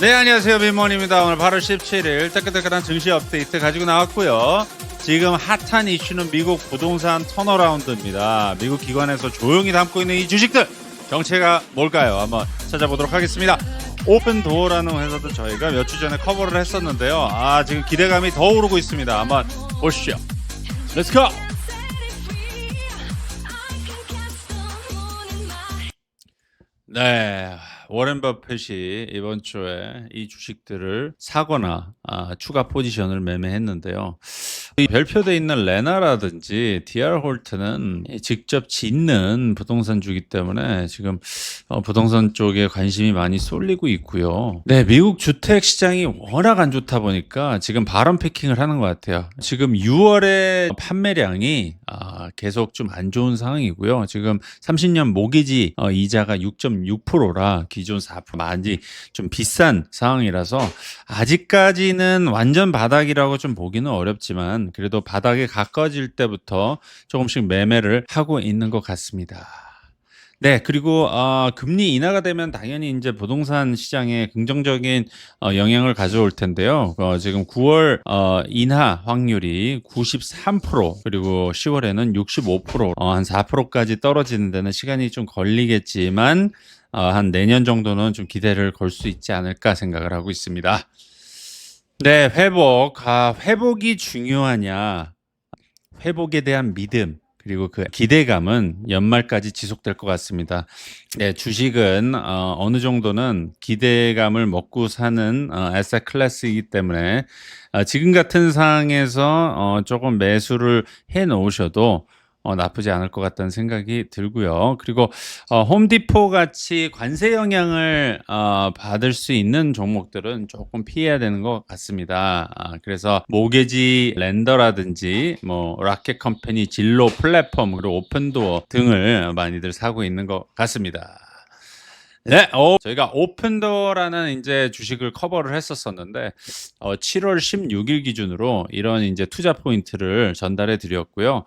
네 안녕하세요. 빈몬입니다. 오늘 8월 17일 따끈따끈한 증시 업데이트 가지고 나왔고요. 지금 핫한 이슈는 미국 부동산 턴어라운드입니다. 미국 기관에서 조용히 담고 있는 이 주식들. 정체가 뭘까요? 한번 찾아보도록 하겠습니다. 오픈도어라는 회사도 저희가 몇 주 전에 커버를 했었는데요. 아 지금 기대감이 더 오르고 있습니다. 한번 보시죠. 렛츠고 네, 워렌 버핏이 이번 주에 이 주식들을 사거나 아, 추가 포지션을 매매했는데요. 이 별표돼 있는 레나라든지 DR 홀트는 직접 짓는 부동산 주기 때문에 지금 어, 부동산 쪽에 관심이 많이 쏠리고 있고요. 네, 미국 주택 시장이 워낙 안 좋다 보니까 지금 바람 패킹을 하는 것 같아요. 지금 6월에 판매량이 아, 계속 좀 안 좋은 상황이고요. 지금 30년 모기지 어, 이자가 6.6%라 기존 4% 많이 좀 비싼 상황이라서 아직까지는 완전 바닥이라고 좀 보기는 어렵지만 그래도 바닥에 가까워질 때부터 조금씩 매매를 하고 있는 것 같습니다. 네, 그리고 어, 금리 인하가 되면 당연히 이제 부동산 시장에 긍정적인 어, 영향을 가져올 텐데요. 어, 지금 9월 어, 인하 확률이 93% 그리고 10월에는 65% 어, 한 4%까지 떨어지는 데는 시간이 좀 걸리겠지만 어, 한 내년 정도는 좀 기대를 걸 수 있지 않을까 생각을 하고 있습니다. 네, 회복. 아, 회복이 중요하냐? 회복에 대한 믿음. 그리고 그 기대감은 연말까지 지속될 것 같습니다. 네, 주식은 어, 어느 정도는 기대감을 먹고 사는 어, 에셋 클래스이기 때문에 어, 지금 같은 상황에서 어, 조금 매수를 해 놓으셔도 어, 나쁘지 않을 것 같다는 생각이 들고요. 그리고 어, 홈디포 같이 관세 영향을 어, 받을 수 있는 종목들은 조금 피해야 되는 것 같습니다. 아, 그래서 모게지 랜더라든지 뭐 라켓 컴퍼니, 진로 플랫폼 그리고 오픈도어 등을 많이들 사고 있는 것 같습니다. 네, 어, 저희가 오픈도어라는 이제 주식을 커버를 했었었는데 어, 7월 16일 기준으로 이런 이제 투자 포인트를 전달해 드렸고요.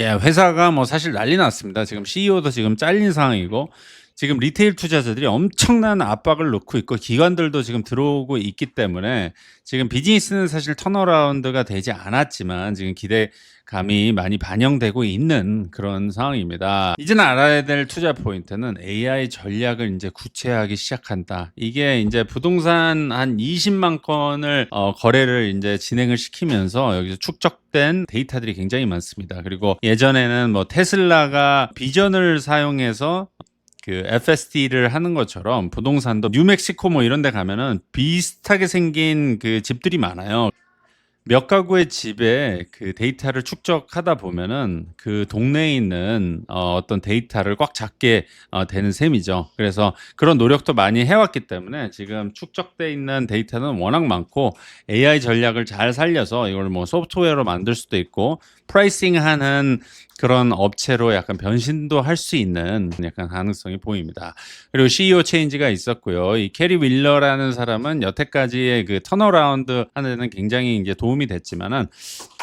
예, 회사가 뭐 사실 난리 났습니다. 지금 CEO도 지금 잘린 상황이고 지금 리테일 투자자들이 엄청난 압박을 놓고 있고 기관들도 지금 들어오고 있기 때문에 지금 비즈니스는 사실 턴어라운드가 되지 않았지만 지금 기대감이 많이 반영되고 있는 그런 상황입니다. 이제는 알아야 될 투자 포인트는 AI 전략을 이제 구체화하기 시작한다. 이게 이제 부동산 한 20만 건을 어, 거래를 이제 진행을 시키면서 여기서 축적된 데이터들이 굉장히 많습니다. 그리고 예전에는 뭐 테슬라가 비전을 사용해서 그 FSD를 하는 것처럼 부동산도 뉴멕시코 뭐 이런 데 가면은 비슷하게 생긴 그 집들이 많아요. 몇 가구의 집에 그 데이터를 축적하다 보면은 그 동네에 있는 어, 어떤 데이터를 꽉 잡게 어, 되는 셈이죠. 그래서 그런 노력도 많이 해왔기 때문에 지금 축적돼 있는 데이터는 워낙 많고 AI 전략을 잘 살려서 이걸 뭐 소프트웨어로 만들 수도 있고 프라이싱하는 그런 업체로 약간 변신도 할 수 있는 약간 가능성이 보입니다. 그리고 CEO 체인지가 있었고요. 이 캐리 윌러라는 사람은 여태까지의 그 턴어라운드 하는 데는 굉장히 이제 도움 이 됐지만은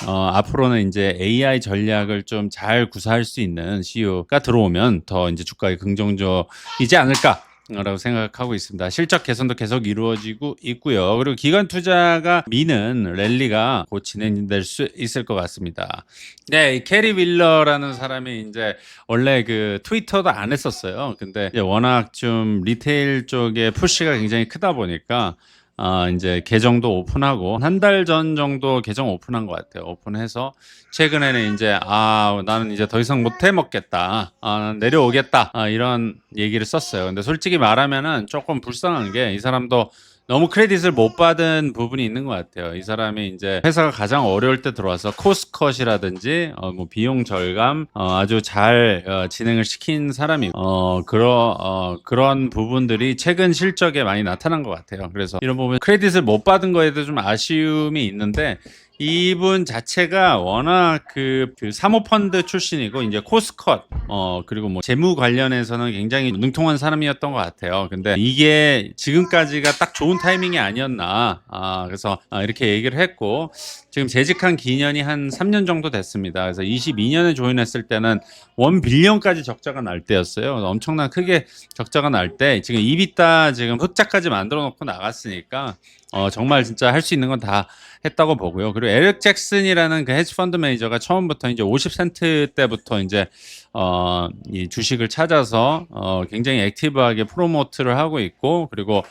어, 앞으로는 이제 AI 전략을 좀 잘 구사할 수 있는 CEO가 들어오면 더 이제 주가에 긍정적이지 않을까. 라고 생각하고 있습니다. 실적 개선도 계속 이루어지고 있고요. 그리고 기관 투자가 미는 랠리가 곧 진행될 수 있을 것 같습니다. 네, 이 캐리 윌러라는 사람이 이제 원래 그 트위터도 안 했었어요. 근데 워낙 좀 리테일 쪽에 푸시가 굉장히 크다 보니까 아, 이제 계정도 오픈하고 한 달 전 정도 계정 오픈한 것 같아요. 오픈해서 최근에는 이제 아 나는 이제 더 이상 못 해 먹겠다, 아 내려오겠다 아, 이런 얘기를 썼어요. 근데 솔직히 말하면은 조금 불쌍한 게 이 사람도 너무 크레딧을 못 받은 부분이 있는 것 같아요. 이 사람이 이제 회사가 가장 어려울 때 들어와서 코스컷이라든지 어, 뭐 비용 절감 어, 아주 잘 어, 진행을 시킨 사람이 어, 그러, 어, 그런 부분들이 최근 실적에 많이 나타난 것 같아요. 그래서 이런 부분 크레딧을 못 받은 거에 대해 좀 아쉬움이 있는데 이분 자체가 워낙 그, 그 사모펀드 출신이고 이제 코스컷 어 그리고 뭐 재무 관련해서는 굉장히 능통한 사람이었던 것 같아요. 근데 이게 지금까지가 딱 좋은 타이밍이 아니었나. 아 그래서 아, 이렇게 얘기를 했고 지금 재직한 기년이 한 3년 정도 됐습니다. 그래서 22년에 조인했을 때는 원 빌리언까지 적자가 날 때였어요. 엄청난 크게 적자가 날 때 지금 이비타 지금 흑자까지 만들어 놓고 나갔으니까 어 정말 진짜 할 수 있는 건 다 했다고 보고요. 그리고 에릭 잭슨이라는 그 헤지 펀드 매니저가 처음부터 이제 50센트 때부터 이제 어, 이 주식을 찾아서 어, 굉장히 액티브하게 프로모트를 하고 있고 그리고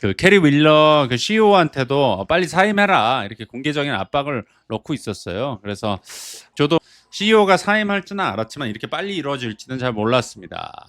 그 캐리 윌러 그 CEO한테도 빨리 사임해라 이렇게 공개적인 압박을 넣고 있었어요. 그래서 저도 CEO가 사임할 줄은 알았지만 이렇게 빨리 이루어질지는 잘 몰랐습니다.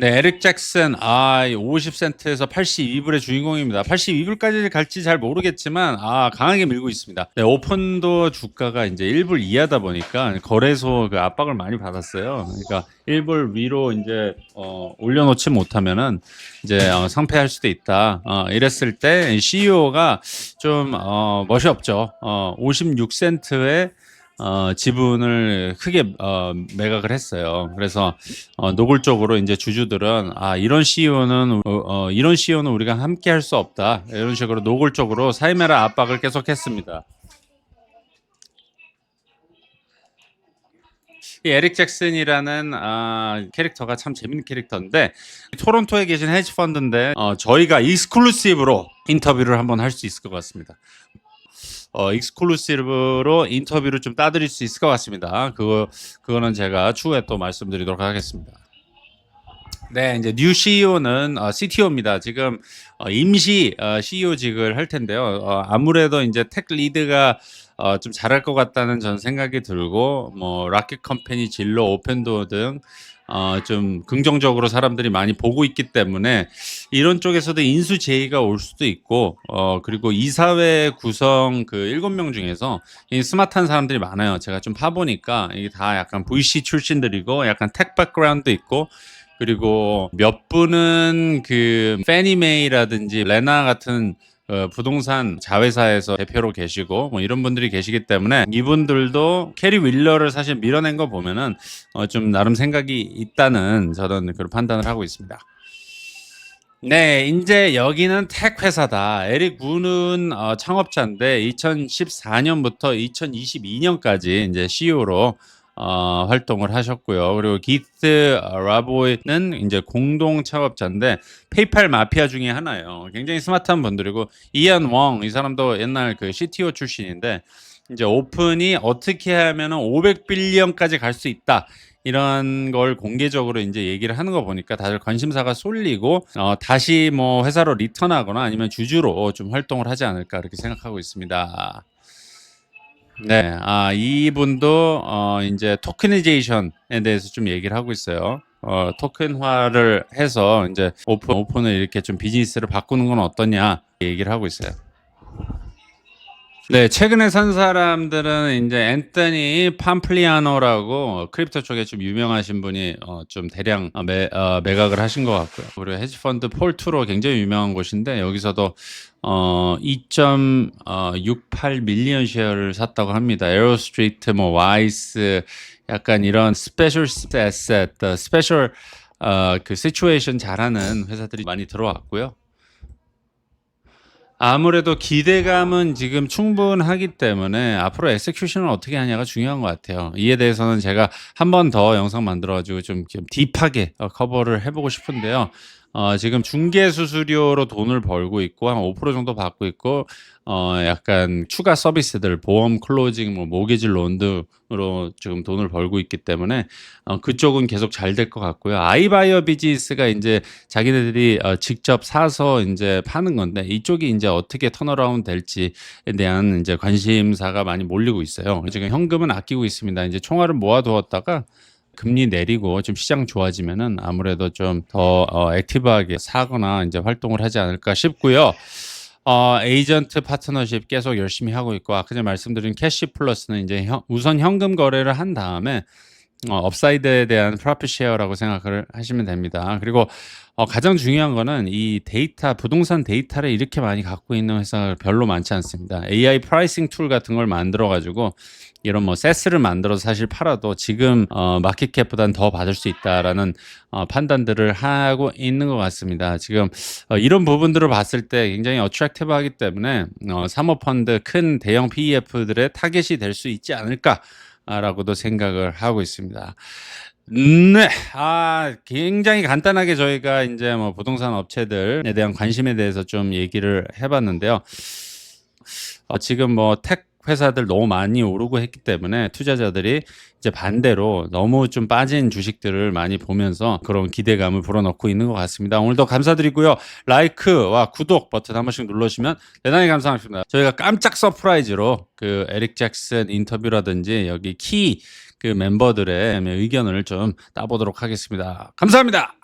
네, 에릭 잭슨, 아, 50센트에서 82불의 주인공입니다. 82불까지 갈지 잘 모르겠지만, 아, 강하게 밀고 있습니다. 네, 오픈도 주가가 이제 1불 이하다 보니까 거래소 그 압박을 많이 받았어요. 그러니까 1불 위로 이제, 어, 올려놓지 못하면은 이제 어, 상패할 수도 있다. 어, 이랬을 때 CEO가 좀, 어, 멋이 없죠. 어, 56센트에 어, 지분을 크게 어, 매각을 했어요. 그래서 어, 노골적으로 이제 주주들은 아 이런 CEO는 어, 어, 이런 CEO는 우리가 함께 할 수 없다 이런 식으로 노골적으로 사임해라 압박을 계속했습니다. 이 에릭 잭슨이라는 아, 캐릭터가 참 재밌는 캐릭터인데 토론토에 계신 헤지 펀드인데 어, 저희가 익스클루시브로 인터뷰를 한번 할 수 있을 것 같습니다. 어, 익스클루시브로 인터뷰를 좀 따드릴 수 있을 것 같습니다. 그거 그거는 제가 추후에 또 말씀드리도록 하겠습니다. 네, 이제 뉴 CEO는 어, CTO입니다. 지금 어, 임시 어, CEO직을 할 텐데요. 어, 아무래도 이제 택 리드가 어, 좀 잘할 것 같다는 전 생각이 들고 뭐 라켓 컴퍼니, 진로, 오펜도 등 어, 좀 긍정적으로 사람들이 많이 보고 있기 때문에 이런 쪽에서도 인수 제의가 올 수도 있고 어, 그리고 이사회 구성 그 일곱 명 중에서 이 스마트한 사람들이 많아요. 제가 좀 파보니까 이게 다 약간 VC 출신들이고 약간 택 백그라운드 있고 그리고 몇 분은 그 페니메이라든지 레나 같은 어, 부동산 자회사에서 대표로 계시고 뭐 이런 분들이 계시기 때문에 이분들도 캐리 윌러를 사실 밀어낸 거 보면은 어, 좀 나름 생각이 있다는 저는 그런 판단을 하고 있습니다. 네, 이제 여기는 택 회사다. 에릭 문은 어, 창업자인데 2014년부터 2022년까지 이제 CEO로 어, 활동을 하셨고요. 그리고 기트 라보이는 이제 공동 창업자인데 페이팔 마피아 중에 하나예요. 굉장히 스마트한 분들이고 이안 웡이 사람도 옛날 그 CTO 출신인데 이제 오픈이 어떻게 하면은 500빌리언까지 갈 수 있다. 이런 걸 공개적으로 이제 얘기를 하는 거 보니까 다들 관심사가 쏠리고 어, 다시 뭐 회사로 리턴하거나 아니면 주주로 좀 활동을 하지 않을까 이렇게 생각하고 있습니다. 네, 아 이분도 어 이제 토큰이제이션에 대해서 좀 얘기를 하고 있어요. 어 토큰화를 해서 이제 오픈 오픈을 이렇게 좀 비즈니스를 바꾸는 건 어떠냐 얘기를 하고 있어요. 네, 최근에 산 사람들은 이제 앤토니 팜플리아노라고 크립토 쪽에 좀 유명하신 분이 어, 좀 대량 어, 매, 어, 매각을 하신 것 같고요. 그리고 헤지펀드 폴투로 굉장히 유명한 곳인데 여기서도 어, 2.68 밀리언 쉐어를 샀다고 합니다. 에어스트리트, 뭐 와이스, 약간 이런 스페셜 에셋, 스페셜 어, 그 시츄에이션 잘하는 회사들이 많이 들어왔고요. 아무래도 기대감은 지금 충분하기 때문에 앞으로 엑세큐션을 어떻게 하냐가 중요한 것 같아요. 이에 대해서는 제가 한 번 더 영상 만들어가지고 좀, 좀 딥하게 어, 커버를 해보고 싶은데요. 어, 지금 중개 수수료로 돈을 벌고 있고 한 5% 정도 받고 있고 어, 약간 추가 서비스들 보험 클로징 뭐 모기지 론드로 지금 돈을 벌고 있기 때문에 어, 그쪽은 계속 잘 될 것 같고요. 아이바이어 비즈니스가 이제 자기네들이 어, 직접 사서 이제 파는 건데 이쪽이 이제 어떻게 턴어라운드 될지에 대한 이제 관심사가 많이 몰리고 있어요. 지금 현금은 아끼고 있습니다. 이제 총알을 모아두었다가 금리 내리고 좀 시장 좋아지면은 아무래도 좀 더 어, 액티브하게 사거나 이제 활동을 하지 않을까 싶고요. 어, 에이전트 파트너십 계속 열심히 하고 있고 아까 전에 말씀드린 캐시 플러스는 이제 현, 우선 현금 거래를 한 다음에 어, 업사이드에 대한 프로핏 쉐어라고 생각을 하시면 됩니다. 그리고 어, 가장 중요한 거는 이 데이터, 부동산 데이터를 이렇게 많이 갖고 있는 회사가 별로 많지 않습니다. AI 프라이싱 툴 같은 걸 만들어 가지고 이런 뭐 세스를 만들어서 사실 팔아도 지금 어, 마켓캡보다는 더 받을 수 있다라는 어, 판단들을 하고 있는 것 같습니다. 지금 어, 이런 부분들을 봤을 때 굉장히 어트랙티브하기 때문에 어, 사모펀드 큰 대형 PEF들의 타겟이 될 수 있지 않을까 라고도 생각을 하고 있습니다. 네, 아 굉장히 간단하게 저희가 이제 뭐 부동산 업체들에 대한 관심에 대해서 좀 얘기를 해봤는데요. 어, 지금 뭐텍 회사들 너무 많이 오르고 했기 때문에 투자자들이 이제 반대로 너무 좀 빠진 주식들을 많이 보면서 그런 기대감을 불어넣고 있는 것 같습니다. 오늘도 감사드리고요. 라이크와 구독 버튼 한 번씩 눌러주시면 대단히 감사합니다. 저희가 깜짝 서프라이즈로 그 에릭 잭슨 인터뷰라든지 여기 키 그 멤버들의 의견을 좀 따보도록 하겠습니다. 감사합니다.